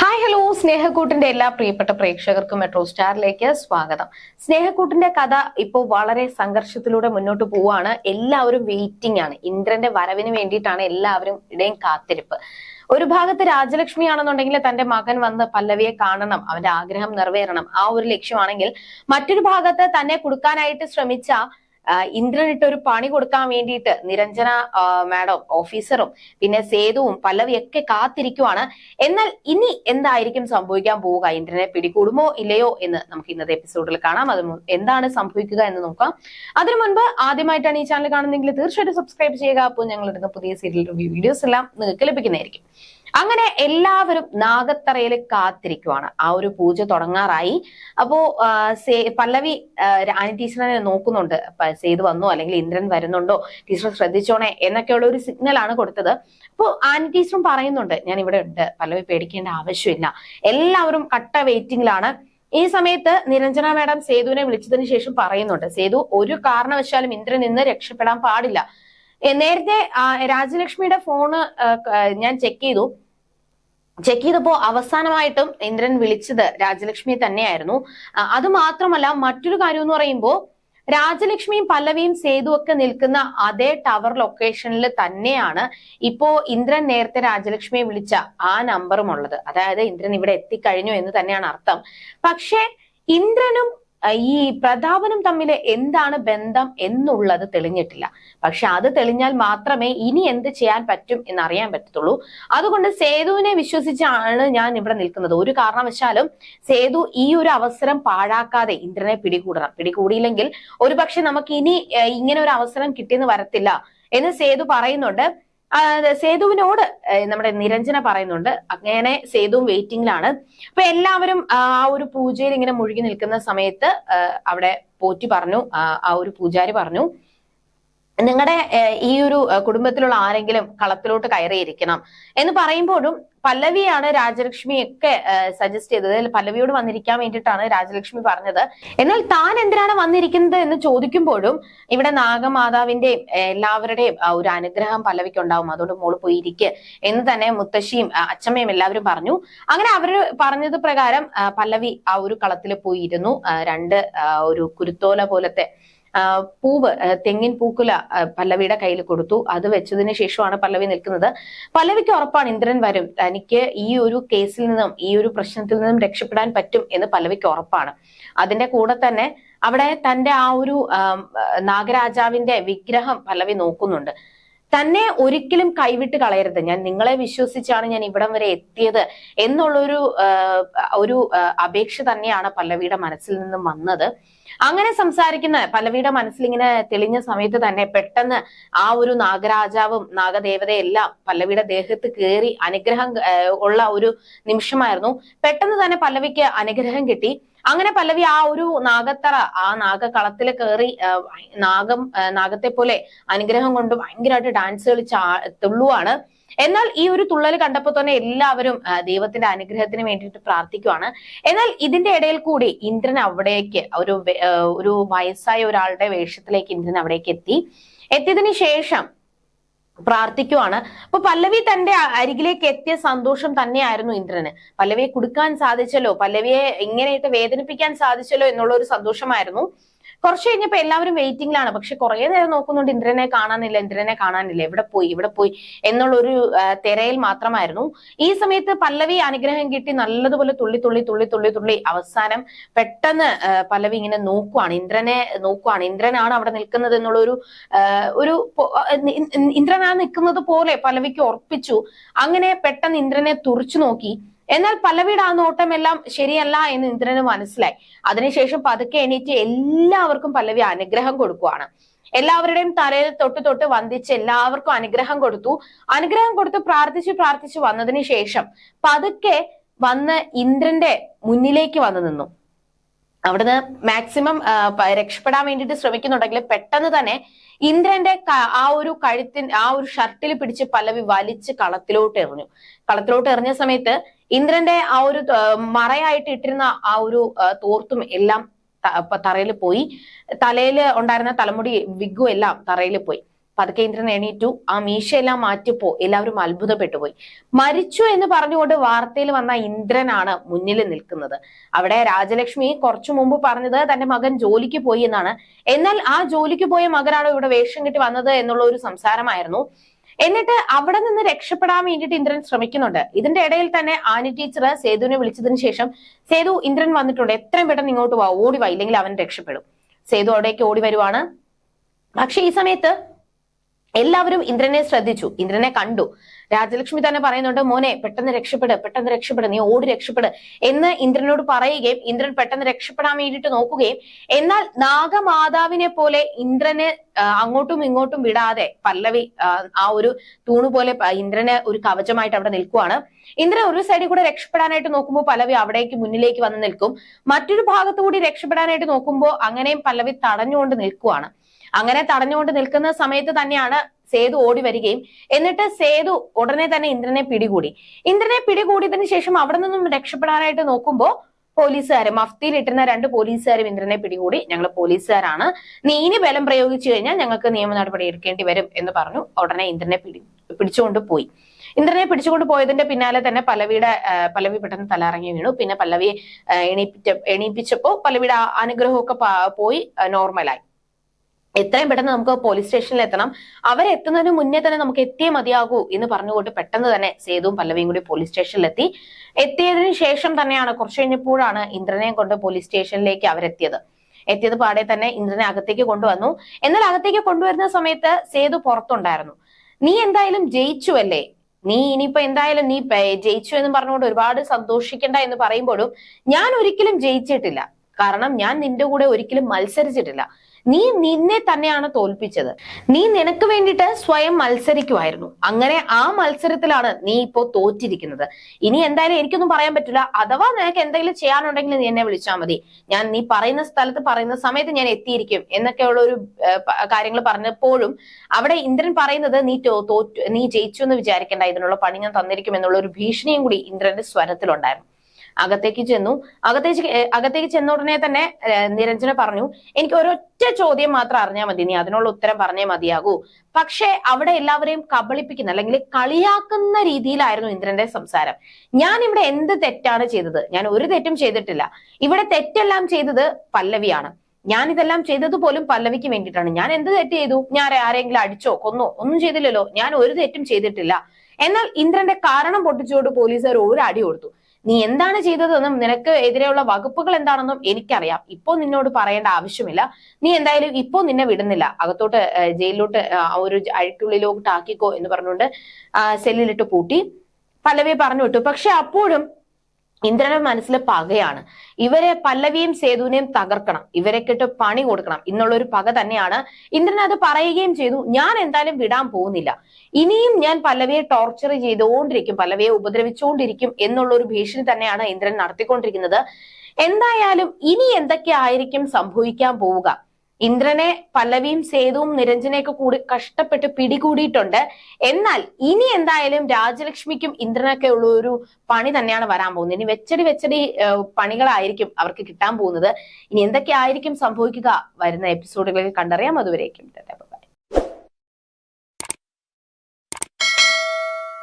Hi hello സ്നേഹക്കൂട്ടിന്റെ എല്ലാ പ്രിയപ്പെട്ട പ്രേക്ഷകർക്കും മെട്രോ സ്റ്റാറിലേക്ക് സ്വാഗതം. സ്നേഹക്കൂട്ടിന്റെ കഥ ഇപ്പോൾ വളരെ സംഘർഷത്തിലൂടെ മുന്നോട്ട് പോവാണ്. എല്ലാവരും വെയിറ്റിംഗ് ആണ്. ഇന്ദ്രന്റെ വരവിന് വേണ്ടിയിട്ടാണ് എല്ലാവരും ഇടയും കാത്തിരിപ്പ്. ഒരു ഭാഗത്ത് രാജലക്ഷ്മി ആണെന്നുണ്ടെങ്കിൽ തന്റെ മകൻ വന്ന് പല്ലവിയെ കാണണം അവന്റെ ആഗ്രഹം നിറവേറണം. ആ ഒരു ലക്ഷ്യമാണെങ്കിൽ മറ്റൊരു ഭാഗത്ത് തന്നെ കൊടുക്കാനായിട്ട് ശ്രമിച്ച ഇന്ദ്രനിട്ട് ഒരു പണി കൊടുക്കാൻ വേണ്ടിയിട്ട് നിരഞ്ജന മാഡം ഓഫീസറും പിന്നെ സേതുവും പല്ലവിയൊക്കെ കാത്തിരിക്കുവാണ്. എന്നാൽ ഇനി എന്തായിരിക്കും സംഭവിക്കാൻ പോവുക? ഇന്ദ്രനെ പിടികൂടുമോ ഇല്ലയോ എന്ന് നമുക്ക് ഇന്നത്തെ എപ്പിസോഡിൽ കാണാം. അത് എന്താണ് സംഭവിക്കുക എന്ന് നോക്കാം. അതിനു മുൻപ് ആദ്യമായിട്ടാണ് ഈ ചാനൽ കാണുന്നതെങ്കിൽ തീർച്ചയായിട്ടും സബ്സ്ക്രൈബ് ചെയ്യുക. അപ്പോൾ ഞങ്ങൾ ഇടുന്ന പുതിയ സീരിയൽ റിവ്യൂ വീഡിയോസ് എല്ലാം നിങ്ങൾക്ക് ലഭിക്കുന്നതായിരിക്കും. അങ്ങനെ എല്ലാവരും നാഗത്തറയിൽ കാത്തിരിക്കുവാണ്. ആ ഒരു പൂജ തുടങ്ങാറായി. അപ്പോ പല്ലവി രാണി ടീച്ചറിനെ നോക്കുന്നുണ്ട്. സേതു വന്നോ അല്ലെങ്കിൽ ഇന്ദ്രൻ വരുന്നുണ്ടോ? ടീച്ചർ ശ്രദ്ധിച്ചോണേ എന്നൊക്കെയുള്ള ഒരു സിഗ്നൽ ആണ് കൊടുത്തത്. അപ്പോ ആനി ടീച്ചറും പറയുന്നുണ്ട് ഞാൻ ഇവിടെ ഉണ്ട്. പല്ലവി പേടിക്കേണ്ട ആവശ്യമില്ല. എല്ലാവരും കട്ട വെയിറ്റിംഗിലാണ് ഈ സമയത്ത് നിരഞ്ജന മാഡം സേതുവിനെ വിളിച്ചതിന് ശേഷം പറയുന്നുണ്ട് സേതു ഒരു കാരണവശാലും ഇന്ദ്രൻ നിന്ന് രക്ഷപ്പെടാൻ പാടില്ല. നേരത്തെ രാജലക്ഷ്മിയുടെ ഫോണ് ഞാൻ ചെക്ക് ചെയ്തു. ചെക്ക് ചെയ്തപ്പോ അവസാനമായിട്ടും ഇന്ദ്രൻ വിളിച്ചത് രാജലക്ഷ്മിയെ തന്നെയായിരുന്നു. അത് മാത്രമല്ല മറ്റൊരു കാര്യം എന്ന് പറയുമ്പോൾ രാജലക്ഷ്മിയും പല്ലവിയും സേതു ഒക്കെ നിൽക്കുന്ന അതേ ടവർ ലൊക്കേഷനിൽ തന്നെയാണ് ഇപ്പോ ഇന്ദ്രൻ നേരത്തെ രാജലക്ഷ്മിയെ വിളിച്ച ആ നമ്പറും ഉള്ളത്. അതായത് ഇന്ദ്രൻ ഇവിടെ എത്തിക്കഴിഞ്ഞു എന്ന് തന്നെയാണ് അർത്ഥം. പക്ഷേ ഇന്ദ്രനും ഈ പ്രതാപനും തമ്മിൽ എന്താണ് ബന്ധം എന്നുള്ളത് തെളിഞ്ഞിട്ടില്ല. പക്ഷെ അത് തെളിഞ്ഞാൽ മാത്രമേ ഇനി എന്ത് ചെയ്യാൻ പറ്റും എന്ന് അറിയാൻ പറ്റത്തുള്ളൂ. അതുകൊണ്ട് സേതുവിനെ വിശ്വസിച്ചാണ് ഞാൻ ഇവിടെ നിൽക്കുന്നത്. ഒരു കാരണവശാലും സേതു ഈ ഒരു അവസരം പാഴാക്കാതെ ഇന്ദ്രനെ പിടികൂടണം. പിടികൂടിയില്ലെങ്കിൽ ഒരുപക്ഷെ നമുക്ക് ഇനി ഇങ്ങനെ ഒരു അവസരം കിട്ടിയെന്ന് വരത്തില്ല എന്ന് സേതു പറയുന്നുണ്ട്. സേതുവിനോട് നമ്മുടെ നിരഞ്ജന പറയുന്നുണ്ട്. അങ്ങനെ സേതുവും വെയിറ്റിംഗിലാണ് അപ്പൊ എല്ലാവരും ആ ഒരു പൂജയിൽ ഇങ്ങനെ മുഴുകി നിൽക്കുന്ന സമയത്ത് അവിടെ പോറ്റി പറഞ്ഞു. ആ ഒരു പൂജാരി പറഞ്ഞു. നിങ്ങളുടെ ഈ ഒരു കുടുംബത്തിലുള്ള ആരെങ്കിലും കളത്തിലോട്ട് കയറിയിരിക്കണം എന്ന് പറയുമ്പോഴും പല്ലവിയാണ് രാജലക്ഷ്മിയൊക്കെ സജസ്റ്റ് ചെയ്തത്. പല്ലവിയോട് വന്നിരിക്കാൻ വേണ്ടിയിട്ടാണ് രാജലക്ഷ്മി പറഞ്ഞത്. എന്നാൽ താൻ എന്തിനാണ് വന്നിരിക്കുന്നത് എന്ന് ചോദിക്കുമ്പോഴും ഇവിടെ നാഗമാതാവിന്റെയും എല്ലാവരുടെയും ഒരു അനുഗ്രഹം പല്ലവിക്ക് ഉണ്ടാവും അതുകൊണ്ട് മോൾ പോയിരിക്കുക എന്ന് തന്നെ മുത്തശ്ശിയും അച്ഛമ്മയും എല്ലാവരും പറഞ്ഞു. അങ്ങനെ അവർ പറഞ്ഞത് പ്രകാരം പല്ലവി ആ ഒരു കളത്തിൽ പോയിരുന്നു. രണ്ട് ഒരു കുരുത്തോല പോലത്തെ പൂവ് തെങ്ങിൻ പൂക്കുല പല്ലവിയുടെ കയ്യിൽ കൊടുത്തു. അത് വെച്ചതിന് ശേഷമാണ് പല്ലവി നിൽക്കുന്നത്. പല്ലവിക്ക് ഉറപ്പാണ് ഇന്ദ്രൻ വരും. തനിക്ക് ഈ ഒരു കേസിൽ നിന്നും ഈ ഒരു പ്രശ്നത്തിൽ നിന്നും രക്ഷപ്പെടാൻ പറ്റും എന്ന് പല്ലവിക്ക് ഉറപ്പാണ്. അതിന്റെ കൂടെ തന്നെ അവിടെ തന്റെ ആ ഒരു നാഗരാജാവിന്റെ വിഗ്രഹം പല്ലവി നോക്കുന്നുണ്ട്. തന്നെ ഒരിക്കലും കൈവിട്ട് കളയരുത്. ഞാൻ നിങ്ങളെ വിശ്വസിച്ചാണ് ഞാൻ ഇവിടം വരെ എത്തിയത് എന്നുള്ളൊരു ഒരു അപേക്ഷ തന്നെയാണ് പല്ലവിയുടെ മനസ്സിൽ നിന്നും വന്നത്. അങ്ങനെ സംസാരിക്കുന്ന പല്ലവിയുടെ മനസ്സിൽ ഇങ്ങനെ തെളിഞ്ഞ സമയത്ത് തന്നെ പെട്ടെന്ന് ആ ഒരു നാഗരാജാവും നാഗദേവതയെല്ലാം പല്ലവിയുടെ ദേഹത്ത് കയറി അനുഗ്രഹം ഉള്ള ഒരു നിമിഷമായിരുന്നു. പെട്ടെന്ന് തന്നെ പല്ലവിക്ക് അനുഗ്രഹം കിട്ടി. അങ്ങനെ പല്ലവി ആ ഒരു നാഗത്തറ ആ നാഗകളത്തിൽ കയറി നാഗം നാഗത്തെ പോലെ അനുഗ്രഹം കൊണ്ട് ഭയങ്കരമായിട്ട് ഡാൻസ് കളിച്ച് തുള്ളുവാണ്. എന്നാൽ ഈ ഒരു തുള്ളൽ കണ്ടപ്പോൾ തന്നെ എല്ലാവരും ദൈവത്തിന്റെ അനുഗ്രഹത്തിന് വേണ്ടിയിട്ട് പ്രാർത്ഥിക്കുവാണ്. എന്നാൽ ഇതിന്റെ ഇടയിൽ കൂടി ഇന്ദ്രൻ അവിടേക്ക് ഒരു ഒരു വയസ്സായ ഒരാളുടെ വേഷത്തിലേക്ക് ഇന്ദ്രൻ അവിടേക്ക് എത്തി. എത്തിയതിനു ശേഷം പ്രാർത്ഥിക്കുവാണ്. അപ്പൊ പല്ലവി തന്റെ അരികിലേക്ക് എത്തിയ സന്തോഷം തന്നെയായിരുന്നു ഇന്ദ്രന്. പല്ലവിയെ കൊടുക്കാൻ സാധിച്ചല്ലോ? പല്ലവിയെ ഇങ്ങനെയിട്ട് വേദനിപ്പിക്കാൻ സാധിച്ചല്ലോ എന്നുള്ള ഒരു സന്തോഷമായിരുന്നു. കുറച്ച് കഴിഞ്ഞപ്പോ എല്ലാവരും വെയിറ്റിംഗിലാണ് പക്ഷെ കുറെ നേരം നോക്കുന്നുണ്ട് ഇന്ദ്രനെ കാണാനില്ല ഇന്ദ്രനെ കാണാനില്ല എവിടെ പോയി ഇവിടെ പോയി എന്നുള്ള ഒരു തിരയിൽ മാത്രമായിരുന്നു. ഈ സമയത്ത് പല്ലവി അനുഗ്രഹം കിട്ടി നല്ലതുപോലെ തുള്ളി തുള്ളി തുള്ളി തുള്ളി തുള്ളി അവസാനം പെട്ടെന്ന് പല്ലവി ഇങ്ങനെ നോക്കുവാണ്. ഇന്ദ്രനെ നോക്കുവാണ്. ഇന്ദ്രനാണ് അവിടെ നിൽക്കുന്നത് എന്നുള്ള ഒരു ഒരു ഇന്ദ്രനാണ് നിൽക്കുന്നത് പോലെ പല്ലവിക്ക് ഉറപ്പിച്ചു. അങ്ങനെ പെട്ടെന്ന് ഇന്ദ്രനെ തുറച്ചു നോക്കി. എന്നാൽ പല്ലവിയുടെ ആ നോട്ടമെല്ലാം ശരിയല്ല എന്ന് ഇന്ദ്രന് മനസ്സിലായി. അതിനുശേഷം പതുക്കെ എണീറ്റ് എല്ലാവർക്കും പല്ലവി അനുഗ്രഹം കൊടുക്കുവാണ്. എല്ലാവരുടെയും തലയിൽ തൊട്ട് തൊട്ട് വന്ദിച്ച് എല്ലാവർക്കും അനുഗ്രഹം കൊടുത്തു. അനുഗ്രഹം കൊടുത്ത് പ്രാർത്ഥിച്ച് പ്രാർത്ഥിച്ച് വന്നതിന് ശേഷം പതുക്കെ വന്ന് ഇന്ദ്രന്റെ മുന്നിലേക്ക് വന്നു നിന്നു. അവിടുന്ന് മാക്സിമം രക്ഷപ്പെടാൻ വേണ്ടിയിട്ട് ശ്രമിക്കുന്നുണ്ടെങ്കിൽ പെട്ടെന്ന് തന്നെ ഇന്ദ്രന്റെ ആ ഒരു കഴുത്തിൻ ആ ഒരു ഷർട്ടിൽ പിടിച്ച് പല്ലവി വലിച്ച് കളത്തിലോട്ട് എറിഞ്ഞു. കളത്തിലോട്ട് എറിഞ്ഞ സമയത്ത് ഇന്ദ്രന്റെ ആ ഒരു മറയായിട്ട് ഇട്ടിരുന്ന ആ ഒരു തോർത്തും എല്ലാം തറയിൽ പോയി. തലയിൽ ഉണ്ടായിരുന്ന തലമുടി വിഗും എല്ലാം തറയിൽ പോയി. പതുക്കെ ഇന്ദ്രൻ എണീറ്റു. ആ മീശയെല്ലാം മാറ്റിപ്പോ എല്ലാവരും അത്ഭുതപ്പെട്ടു പോയി മരിച്ചു എന്ന് പറഞ്ഞുകൊണ്ട് വാർത്തയിൽ വന്ന ഇന്ദ്രനാണ് മുന്നിൽ നിൽക്കുന്നത്. അവിടെ രാജലക്ഷ്മി കുറച്ചു മുമ്പ് പറഞ്ഞത് തന്റെ മകൻ ജോലിക്ക് പോയി എന്നാണ്. എന്നാൽ ആ ജോലിക്ക് പോയ മകനാണ് ഇവിടെ വേഷം കെട്ടി വന്നത് എന്നുള്ള ഒരു സംസാരമായിരുന്നു. എന്നിട്ട് അവിടെ നിന്ന് രക്ഷപ്പെടാൻ വേണ്ടിയിട്ട് ഇന്ദ്രൻ ശ്രമിക്കുന്നുണ്ട്. ഇതിന്റെ ഇടയിൽ തന്നെ ആനി ടീച്ചർ സേതുവിനെ വിളിച്ചതിന് ശേഷം സേതു ഇന്ദ്രൻ വന്നിട്ടുണ്ട്. എത്രയും പെട്ടെന്ന് ഇങ്ങോട്ട് വാ ഓടി വാ ഇല്ലെങ്കിൽ അവൻ രക്ഷപ്പെടും. സേതു അവിടേക്ക് ഓടി വരുവാണ്. പക്ഷെ ഈ സമയത്ത് എല്ലാവരും ഇന്ദ്രനെ ശ്രദ്ധിച്ചു. ഇന്ദ്രനെ കണ്ടു. രാജലക്ഷ്മി തന്നെ പറയുന്നുണ്ട് മോനെ പെട്ടെന്ന് രക്ഷപ്പെട് പെട്ടെന്ന് രക്ഷപ്പെട് നീ ഓടി രക്ഷപ്പെട് എന്ന് ഇന്ദ്രനോട് പറയുകയും ഇന്ദ്രൻ പെട്ടെന്ന് രക്ഷപ്പെടാൻ വേണ്ടിയിട്ട് നോക്കുകയും എന്നാൽ നാഗമാതാവിനെ പോലെ ഇന്ദ്രനെ അങ്ങോട്ടും ഇങ്ങോട്ടും വിടാതെ പല്ലവി ആ, ഒരു തൂണ് പോലെ ഇന്ദ്രന് ഒരു കവചമായിട്ട് അവിടെ നിൽക്കുവാണ്. ഇന്ദ്രൻ ഒരു സൈഡിൽ കൂടെ രക്ഷപ്പെടാനായിട്ട് നോക്കുമ്പോൾ പല്ലവി അവിടേക്ക് മുന്നിലേക്ക് വന്ന് നിൽക്കും. മറ്റൊരു ഭാഗത്തു കൂടി രക്ഷപ്പെടാനായിട്ട് നോക്കുമ്പോൾ അങ്ങനെയും പല്ലവി തടഞ്ഞുകൊണ്ട് നിൽക്കുവാണ്. അങ്ങനെ തടഞ്ഞുകൊണ്ട് നിൽക്കുന്ന സമയത്ത് തന്നെയാണ് സേതു ഓടി വരികയും. എന്നിട്ട് സേതു ഉടനെ തന്നെ ഇന്ദ്രനെ പിടികൂടി. ഇന്ദ്രനെ പിടികൂടിയതിനു ശേഷം അവിടെ നിന്നും രക്ഷപ്പെടാനായിട്ട് നോക്കുമ്പോൾ പോലീസുകാർ മഫ്തിയിൽ ഇട്ടുന്ന രണ്ട് പോലീസുകാരും ഇന്ദ്രനെ പിടികൂടി. ഞങ്ങൾ പോലീസുകാരാണ്. നീ ഇനി ബലം പ്രയോഗിച്ചു കഴിഞ്ഞാൽ ഞങ്ങൾക്ക് നിയമ നടപടി എടുക്കേണ്ടി വരും എന്ന് പറഞ്ഞു ഉടനെ ഇന്ദ്രനെ പിടി പിടിച്ചുകൊണ്ട് പോയി. ഇന്ദ്രനെ പിടിച്ചുകൊണ്ട് പോയതിന്റെ പിന്നാലെ തന്നെ പല്ലവിയുടെ പല്ലവി പെട്ടെന്ന് തലറങ്ങി വീണു. പിന്നെ പല്ലവിയെ എണീപ്പിച്ച എണീപ്പിച്ചപ്പോ പല്ലവിയുടെ അനുഗ്രഹമൊക്കെ പോയി നോർമലായി എത്രയും പെട്ടെന്ന് നമുക്ക് പോലീസ് സ്റ്റേഷനിൽ എത്തണം. അവരെത്തുന്നതിന് മുന്നേ തന്നെ നമുക്ക് എത്തിയേ മതിയാകൂ എന്ന് പറഞ്ഞുകൊണ്ട് പെട്ടെന്ന് തന്നെ സേതുവും പല്ലവിയും കൂടി പോലീസ് സ്റ്റേഷനിലെത്തി എത്തിയതിനു ശേഷം തന്നെയാണ് കുറച്ച് കഴിഞ്ഞപ്പോഴാണ് ഇന്ദ്രനെയും കൊണ്ട് പോലീസ് സ്റ്റേഷനിലേക്ക് അവരെത്തിയത്. എത്തിയത് പാടെ തന്നെ ഇന്ദ്രനെ അകത്തേക്ക് കൊണ്ടുവന്നു. എന്നാൽ അകത്തേക്ക് കൊണ്ടുവരുന്ന സമയത്ത് സേതു പുറത്തുണ്ടായിരുന്നു. നീ എന്തായാലും ജയിച്ചു അല്ലേ? നീ ഇനിയിപ്പോ എന്തായാലും നീ ജയിച്ചു എന്ന് പറഞ്ഞുകൊണ്ട് ഒരുപാട് സന്തോഷിക്കണ്ട എന്ന് പറയുമ്പോഴും ഞാൻ ഒരിക്കലും ജയിച്ചിട്ടില്ല. കാരണം ഞാൻ നിന്റെ കൂടെ ഒരിക്കലും മത്സരിച്ചിട്ടില്ല. നീ നിന്നെ തന്നെയാണ് തോൽപ്പിച്ചത്. നീ നിനക്ക് വേണ്ടിയിട്ട് സ്വയം മത്സരിക്കുമായിരുന്നു അങ്ങനെ ആ മത്സരത്തിലാണ് നീ ഇപ്പോ തോറ്റിരിക്കുന്നത്. ഇനി എന്തായാലും എനിക്കൊന്നും പറയാൻ പറ്റില്ല. അഥവാ നിനക്ക് എന്തെങ്കിലും ചെയ്യാനുണ്ടെങ്കിൽ നീ എന്നെ വിളിച്ചാൽ മതി. ഞാൻ നീ പറയുന്ന സ്ഥലത്ത് പറയുന്ന സമയത്ത് ഞാൻ എത്തിയിരിക്കും എന്നൊക്കെയുള്ള ഒരു കാര്യങ്ങൾ പറഞ്ഞപ്പോഴും അവിടെ ഇന്ദ്രൻ പറയുന്നത് നീ തോറ്റു നീ ജയിച്ചു എന്ന് വിചാരിക്കേണ്ട. ഇതിനുള്ള പണി ഞാൻ തന്നിരിക്കും എന്നുള്ള ഒരു ഭീഷണിയും കൂടി ഇന്ദ്രന്റെ സ്വരത്തിലുണ്ടായിരുന്നു. അകത്തേക്ക് ചെന്നു. അകത്തേക്ക് അകത്തേക്ക് ചെന്ന ഉടനെ തന്നെ നിരഞ്ജന പറഞ്ഞു എനിക്ക് ഒരൊറ്റ ചോദ്യം മാത്രം അറിഞ്ഞാൽ മതി. നീ അതിനുള്ള ഉത്തരം പറഞ്ഞേ മതിയാകൂ. പക്ഷേ അവിടെ എല്ലാവരെയും കബളിപ്പിക്കുന്ന അല്ലെങ്കിൽ കളിയാക്കുന്ന രീതിയിലായിരുന്നു ഇന്ദ്രന്റെ സംസാരം. ഞാൻ ഇവിടെ എന്ത് തെറ്റാണ് ചെയ്തത്? ഞാൻ ഒരു തെറ്റും ചെയ്തിട്ടില്ല. ഇവിടെ തെറ്റെല്ലാം ചെയ്തത് പല്ലവിയാണ്. ഞാൻ ഇതെല്ലാം ചെയ്തത് പോലും പല്ലവിക്ക് വേണ്ടിയിട്ടാണ്. ഞാൻ എന്ത് തെറ്റ് ചെയ്തു? ഞാൻ ആരെങ്കിലും അടിച്ചോ കൊന്നോ? ഒന്നും ചെയ്തില്ലല്ലോ. ഞാൻ ഒരു തെറ്റും ചെയ്തിട്ടില്ല. എന്നാൽ ഇന്ദ്രന്റെ കാരണം പൊട്ടിച്ചുകൊണ്ട് പോലീസുകാർ ഒരു അടി കൊടുത്തു. നീ എന്താണ് ചെയ്തതെന്നും നിനക്ക് എതിരെയുള്ള വകുപ്പുകൾ എന്താണെന്നും എനിക്കറിയാം. ഇപ്പോ നിന്നോട് പറയേണ്ട ആവശ്യമില്ല. നീ എന്തായാലും ഇപ്പോ നിന്നെ വിടുന്നില്ല. അകത്തോട്ട് ജയിലിലോട്ട് ഒരു അഴുക്കുള്ളിലോട്ട് ആക്കിക്കോ എന്ന് പറഞ്ഞുകൊണ്ട് സെല്ലിലിട്ട് പൂട്ടി. പല്ലവിയെ പറഞ്ഞു വിട്ടു. പക്ഷെ അപ്പോഴും ഇന്ദ്രന്റെ മനസ്സിൽ പകയാണ്. ഇവരെ പല്ലവിയും സേതുവിനെയും തകർക്കണം. ഇവരെ കിട്ട് പണി കൊടുക്കണം. എന്നുള്ള ഒരു പക തന്നെയാണ്. ഇന്ദ്രൻ അത് പറയുകയും ചെയ്തു. ഞാൻ എന്തായാലും വിടാൻ പോകുന്നില്ല. ഇനിയും ഞാൻ പല്ലവിയെ ടോർച്ചർ ചെയ്തുകൊണ്ടിരിക്കും പല്ലവിയെ ഉപദ്രവിച്ചുകൊണ്ടിരിക്കും എന്നുള്ള ഒരു ഭീഷണി തന്നെയാണ് ഇന്ദ്രൻ നടത്തിക്കൊണ്ടിരിക്കുന്നത്. എന്തായാലും ഇനി എന്തൊക്കെ ആയിരിക്കും സംഭവിക്കാൻ പോവുക? ഇന്ദ്രനെ പല്ലവിയും സേതുവും നിരഞ്ജനെയൊക്കെ കൂടി കഷ്ടപ്പെട്ട് പിടികൂടിയിട്ടുണ്ട്. എന്നാൽ ഇനി എന്തായാലും രാജലക്ഷ്മിക്കും ഇന്ദ്രനൊക്കെ ഉള്ള ഒരു പണി തന്നെയാണ് വരാൻ പോകുന്നത്. ഇനി വെച്ചടി വെച്ചടി പണികളായിരിക്കും അവർക്ക് കിട്ടാൻ പോകുന്നത്. ഇനി എന്തൊക്കെ ആയിരിക്കും സംഭവിക്കുക വരുന്ന എപ്പിസോഡുകളിൽ കണ്ടറിയാം. അതുവരേക്കും.